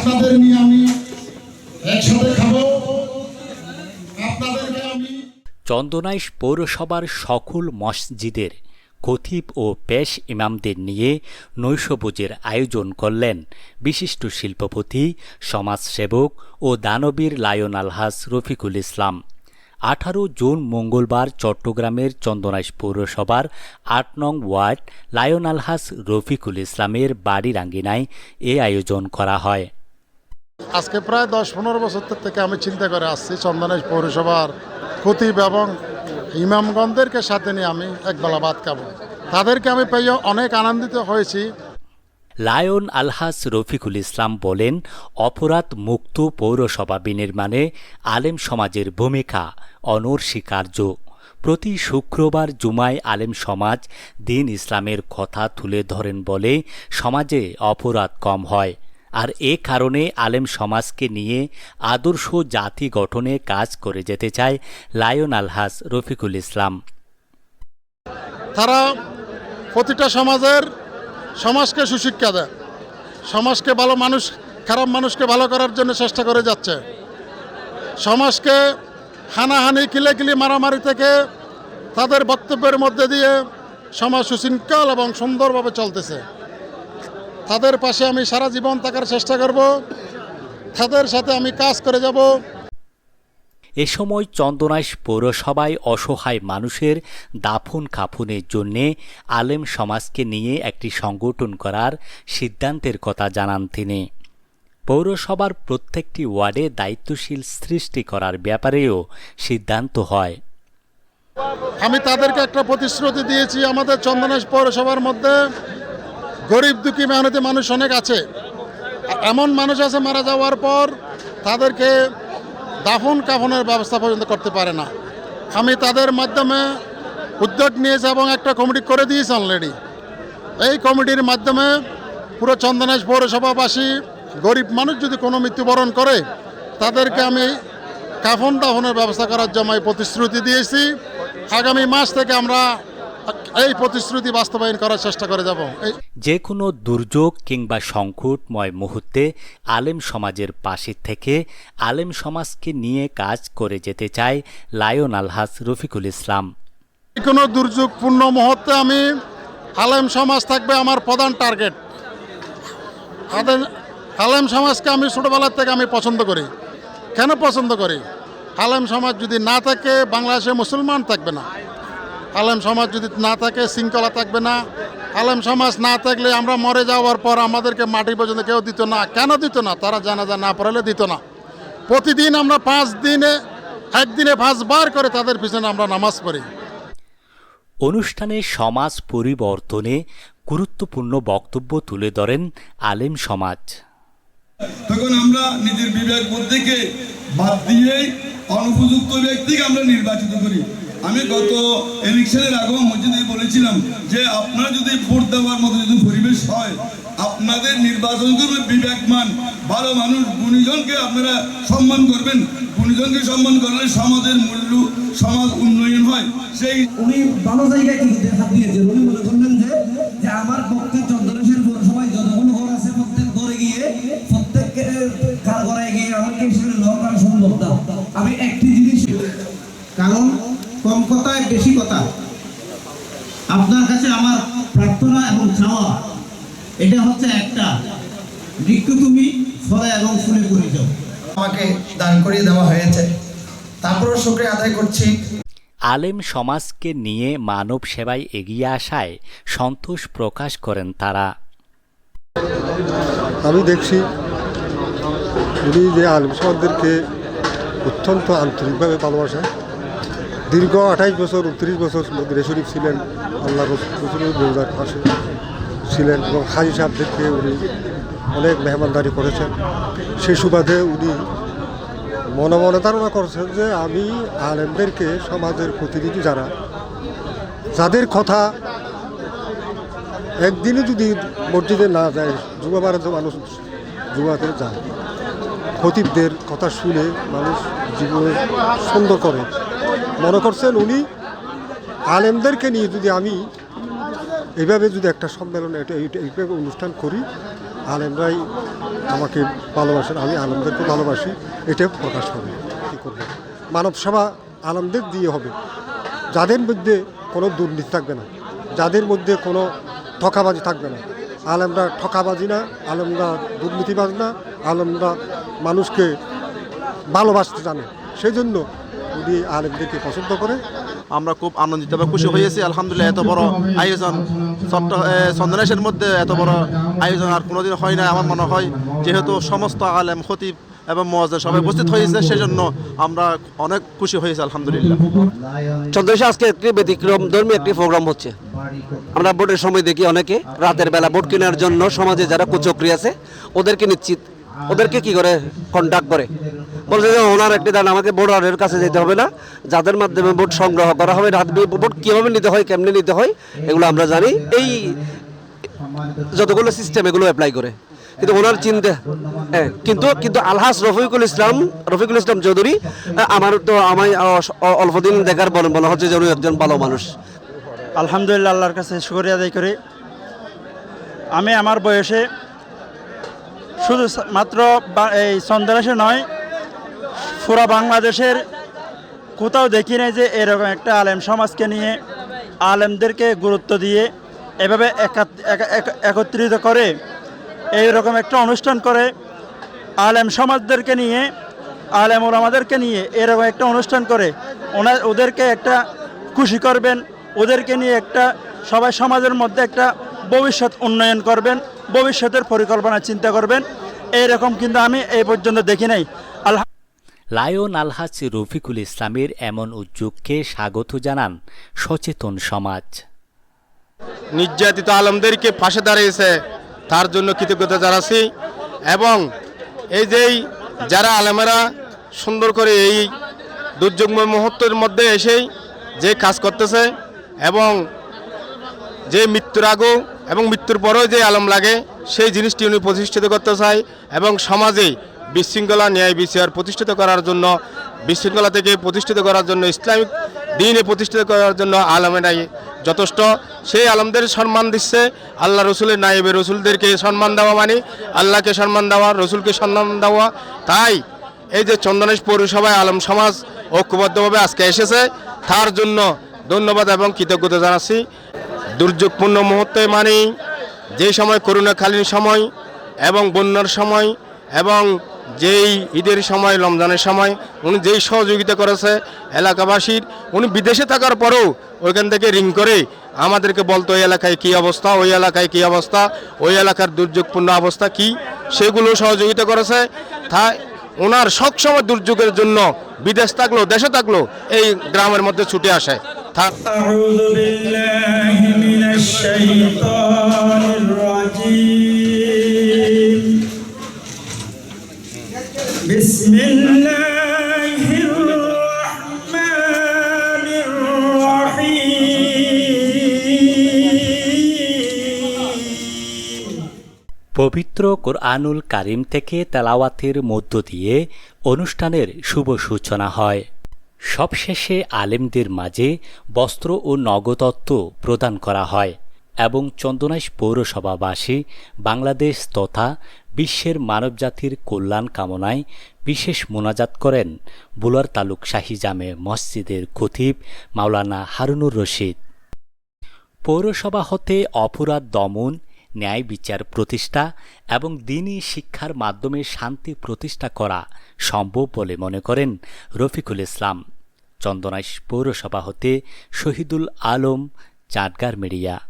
আপনাদের নিয়ে আমি একসাথে খাব। আপনাদেরকে আমি চন্দনাইশ পৌরসভার সকল মসজিদের খতিব ও পেশ ইমামদের নিয়ে নৈশভোজের আয়োজন করলেন বিশিষ্ট শিল্পপতি, সমাজসেবক ও দানবীর লায়ন আলহাস রফিকুল ইসলাম। আঠারো জুন মঙ্গলবার চট্টগ্রামের চন্দনাইশ পৌরসভার আট নং ওয়ার্ড লায়ন আলহাস রফিকুল ইসলামের বাড়ির আঙ্গিনায় এ আয়োজন করা হয়। আজকে প্রায় দশ পনেরো বছর থেকে আমি চিন্তা করে আসছি চন্দনেশ পৌরসভার খতিব এবং ইমামগণদেরকে সাথে নিয়ে আমি একবেলা ভাত খাব। তাদেরকে আমি পেয়ে অনেক আনন্দিত হয়েছি। লায়ন আলহাস রফিকুল ইসলাম বলেন, অপরাধ মুক্ত পৌরসভা বিনির্মাণে আলেম সমাজের ভূমিকা অনস্বীকার্য প্রতি শুক্রবার জুমায় আলেম সমাজ দিন ইসলামের কথা তুলে ধরেন বলে সমাজে অপরাধ কম হয়। আর এ কারণে আলেম সমাজকে নিয়ে আদর্শ জাতি গঠনে কাজ করে যেতে চায় লায়ন আলহাস রফিকুল ইসলাম। তারা প্রতিটা সমাজের সমাজকে সুশিক্ষা দেয়, সমাজকে ভালো মানুষ, খারাপ মানুষকে ভালো করার জন্য চেষ্টা করে যাচ্ছে। সমাজকে হানাহানি, কিলেকিলি, মারামারি থেকে তাদের বক্তব্যের মধ্যে দিয়ে সমাজ সুশৃঙ্খল এবং সুন্দরভাবে চলতেছে। তাদের পাশে আমি সারা জীবন থাকার চেষ্টা করব। তাদের সাথে আমি কাজ করে যাব। এ সময় চন্দনাইশ পৌরসভায় অসহায় মানুষের দাফন কাফনের জন্যে আলেম সমাজকে নিয়ে একটি সংগঠন করার সিদ্ধান্তের কথা জানান তিনি। পৌরসভার প্রত্যেকটি ওয়ার্ডে দায়িত্বশীল সৃষ্টি করার ব্যাপারেও সিদ্ধান্ত হয়। আমি তাদেরকে একটা প্রতিশ্রুতি দিয়েছি আমাদের চন্দনেশ পৌরসভার মধ্যে। গরিব দুঃখী মেহনতি মানুষ অনেক আছে। এমন মানুষ আছে মারা যাওয়ার পর তাদেরকে দাফন কাফনের ব্যবস্থা পর্যন্ত করতে পারে না। আমি তাদের মাধ্যমে উদ্যোগ নিয়েছি এবং একটা কমিটি করে দিয়েছি অলরেডি এই কমিটির মাধ্যমে পুরো চন্দনেশ পৌরসভাবাসী, গরিব মানুষ যদি কোনো মৃত্যুবরণ করে, তাদেরকে আমি কাফন দাফনের ব্যবস্থা করার জন্য প্রতিশ্রুতি দিয়েছি। আগামী মাস থেকে আমরা এই প্রতিশ্রুতি বাস্তবায়ন করার চেষ্টা করে যাব। যে কোনো দুর্যোগ কিংবা সংকটময় মুহূর্তে আলেম সমাজের পাশে থেকে আলেম সমাজকে নিয়ে কাজ করে যেতে চায় লায়ন আলহাস রফিকুল ইসলাম। কোনো দুর্যোগপূর্ণ মুহূর্তে আমি আলেম সমাজ থাকবে আমার প্রধান টার্গেট। আলেম আলেম সমাজকে আমি ছোটোবেলার থেকে আমি পছন্দ করি। কেন পছন্দ করি? আলেম সমাজ যদি না থাকে বাংলাদেশে মুসলমান থাকবে না। আলেম সমাজ যদি না থাকে শৃঙ্খলা থাকবে না। আলেম সমাজ না থাকলে আমরা মরে যাওয়ার পর আমাদেরকে মাটি পর্যন্ত কেউ দিত না। কেন দিত না? তারা জানাজা না পড়ালে দিত না। প্রতিদিন আমরা পাঁচ দিনে একদিনে পাঁচবার করে তাদের পিছনে আমরা নামাজ পড়ি। অনুষ্ঠানে সমাজ পরিবর্তনে গুরুত্বপূর্ণ বক্তব্য তুলে ধরেন আলেম সমাজ। তখন আমরা নিজের বিবেক বুদ্ধিকে বাদ দিয়েই অনুপযুক্ত ব্যক্তিকে আমরা নির্বাচিত করি। আমি গত ইলেকশনের আগেও মসজিদে বলেছিলাম যে আপনারা যদি ভোট দেওয়ার মতো যদি পরিবেশ হয় আপনাদের নির্বাচন করবে বিবেকমান ভালো মানুষ গুণীজনকে আপনারা সম্মান করবেন। গুণীজনকে সম্মান করলে সমাজের মূল্য সমাজ উন্নয়ন হয়। সেই উনি ভালো জায়গায় কিন্তু দেখা দিয়েছেন। উনি মনে করলেন যে যে আমার প্রত্যেক চন্দ্রশের পৌরসভায় যতগুলো ঘর আছে প্রত্যেক ঘরে গিয়ে প্রত্যেককে কার ঘরে গিয়ে আমাকে সেখানে লঙ্কার সম্ভব দাও আমি একটি জিনিস কারণ বেশি কথা আপনার কাছে আমার প্রার্থনা এবং চাওয়া এটা হচ্ছে একটা। মৃত্যু তুমি ফলে এবং ফুলে করে যাও আমাকে দান করিয়ে দেওয়া হয়েছে। তারপরও শুক্রিয়া আদায় করছি। আলেম সমাজকে নিয়ে মানব সেবায় এগিয়ে আসায় সন্তোষ প্রকাশ করেন তারা। আমি দেখছি উনি যে আলিম সমাজদেরকে অত্যন্ত আন্তরিকভাবে ভালোবাসেন। দীর্ঘ আঠাইশ বছর উনত্রিশ বছর মদিনা শরীফ ছিলেন আল্লাহ রসুলের রোজার পাশে ছিলেন এবং হাজি সাহেবদেরকে উনি অনেক মেহমানদারি করেছেন। সেই সুবাদে উনি মনে মনে ধারণা করছেন যে আমি আলেমদেরকে সমাজের প্রতিনিধি যারা, যাদের কথা একদিনই যদি মসজিদে না যায়, যুবাবারে মানুষ, যুবাতে যায়, খতিবদের কথা শুনে মানুষ জীবনে সুন্দর করে। মনে করছেন উনি আলেমদেরকে নিয়ে যদি আমি এইভাবে যদি একটা সম্মেলন এইভাবে অনুষ্ঠান করি, আলেমরাই আমাকে ভালোবাসেন, আমি আলমদেরকে ভালোবাসি, এটা প্রকাশ হবে। কী করব? মানব সেবা আলমদের দিয়ে হবে। যাদের মধ্যে কোনো দুর্নীতি থাকবে না, যাদের মধ্যে কোনো ঠকাবাজি থাকবে না। আলেমরা ঠকাবাজি না, আলেমরা দুর্নীতিবাজ না, আলেমরা মানুষকে ভালোবাসতে জানে। সেই জন্য উনি আলেমদেরকে পছন্দ করে। আমরা খুব আনন্দিত এবং খুশি হয়েছি আলহামদুলিল্লাহ, এত বড় আয়োজন চট্ট মধ্যে এত বড় আয়োজন আর কোনোদিন হয় না আমার মনে হয়। যেহেতু সমস্ত আলেম, খতিব এবং মহাজের সবাই উপস্থিত হয়েছে, সেজন্য আমরা অনেক খুশি হয়েছি, আলহামদুলিল্লাহ। চন্দ্রশেখর আজকে একটি ব্যতিক্রম ধর্মী একটি প্রোগ্রাম হচ্ছে। আমরা ভোটের সময় দেখি অনেকে, রাতের বেলা ভোট কেনার জন্য সমাজে যারা কুচক্রি আছে, ওদেরকে নিশ্চিত ওদেরকে কি করে কন্ট্যাক্ট করে? বলছে যে ওনার একটি দান আমাকে ভোটারের কাছে যেতে হবে না। যাদের মাধ্যমে ভোট সংগ্রহ করা হবে রাত ভোট কীভাবে নিতে হয় কেমনে নিতে হয় এগুলো আমরা জানি। এই যতগুলো সিস্টেম এগুলো অ্যাপ্লাই করে। কিন্তু ওনার চিন্তা হ্যাঁ কিন্তু কিন্তু আলহাস রফিকুল ইসলাম রফিকুল ইসলাম চৌধুরী আমার তো আমায় আহ, অল্পদিন দেখার মনে হচ্ছে যে উনি একজন ভালো মানুষ। আলহামদুলিল্লাহ আল্লাহর কাছে শুকরিয়া আদায় করে। আমি আমার বয়সে শুধু মাত্র এই চন্দ্রাসে নয়, পুরা বাংলাদেশের কোথাও দেখি নাই যে এরকম একটা আলেম সমাজকে নিয়ে আলেমদেরকে গুরুত্ব দিয়ে এভাবে একাত- একা- একা- একত্রিত করে, এইরকম একটা অনুষ্ঠান করে, আলেম সমাজদেরকে নিয়ে, আলেম ওলামাদেরকে নিয়ে এরকম একটা অনুষ্ঠান করে। ওনা ওদেরকে একটা খুশি করবেন, ওদেরকে নিয়ে একটা সবাই সমাজের মধ্যে একটা ভবিষ্যৎ উন্নয়ন করবেন। ভবিষ্যতের পরিকল্পনা চিন্তা করবেন। এইরকম কিন্তু আমি এই পর্যন্ত দেখি নাই। আল্লাহ লায়ন আলহাজ রফিকুল ইসলামের এমন উদ্যোগকে স্বাগত জানান সচেতন সমাজ। নির্যাতিত আলমদেরকে পাশে দাঁড়িয়েছে তার জন্য কৃতজ্ঞতা জানাচ্ছি এবং এই যেই যারা আলেমেরা সুন্দর করে এই দুর্যোগময় মুহূর্তের মধ্যে এসেই যে কাজ করতেছে এবং যে মৃত্যুর আগেও এবং মৃত্যুর পরেও যে আলম লাগে, সেই জিনিসটি উনি প্রতিষ্ঠিত করতে চায় এবং সমাজে বিশৃঙ্খলা, ন্যায় বিচার প্রতিষ্ঠিত করার জন্য, বিশৃঙ্খলা থেকে প্রতিষ্ঠিত করার জন্য, ইসলামিক দিনে প্রতিষ্ঠিত করার জন্য আলমেরাই যথেষ্ট। সেই আলমদের সম্মান দিচ্ছে আল্লাহ রসুলের নাইবে রসুলদেরকে সম্মান দেওয়া মানে আল্লাহকে সম্মান দেওয়া, রসুলকে সম্মান দেওয়া। তাই এই যে চন্দনেশ পৌরসভায় আলম সমাজ ঐক্যবদ্ধভাবে আজকে এসেছে, তার জন্য ধন্যবাদ এবং কৃতজ্ঞতা জানাচ্ছি। দুর্যোগপূর্ণ মুহূর্তে মানে যে সময় করোনাকালীন সময় এবং বন্যার সময় এবং যেই ঈদের সময়, রমজানের সময়, উনি যেই সহযোগিতা করেছে এলাকাবাসীর, উনি বিদেশে থাকার পরেও ওইখান থেকে রিং করে আমাদেরকে বলতো ওই এলাকায় কী অবস্থা? ওই এলাকায় কী অবস্থা? ওই এলাকার দুর্যোগপূর্ণ অবস্থা কি? সেগুলো সহযোগিতা করেছে। তা ওনার সবসময় দুর্যোগের জন্য বিদেশ থাকল, দেশে থাকল, এই গ্রামের মধ্যে ছুটে আসে। থাক الشيطان الرجيم بسم الله الرحمن الرحيم পবিত্র কোরআনুল কারিম থেকে তেলাওয়াতের মধ্য দিয়ে অনুষ্ঠানের শুভ সূচনা হয় সবশেষে আলেমদের মাঝে বস্ত্র ও নগদত্ব প্রদান করা হয় এবং চন্দনাইশ পৌরসভাবাসী বাংলাদেশ তথা বিশ্বের মানবজাতির কল্যাণ কামনায় বিশেষ মোনাজাত করেন বুলার তালুক শাহী জামে মসজিদের খতিব মাওলানা হারুনুর রশিদ। পৌরসভা হতে অপরাধ দমন ন্যায় বিচার প্রতিষ্ঠা এবং দিনই শিক্ষার মাধ্যমে শান্তি প্রতিষ্ঠা করা সম্ভব বলে মনে করেন রফিকুল ইসলাম। চন্দনাইশ পৌরসভা হতে শহীদুল আলম, চাটগার মিডিয়া।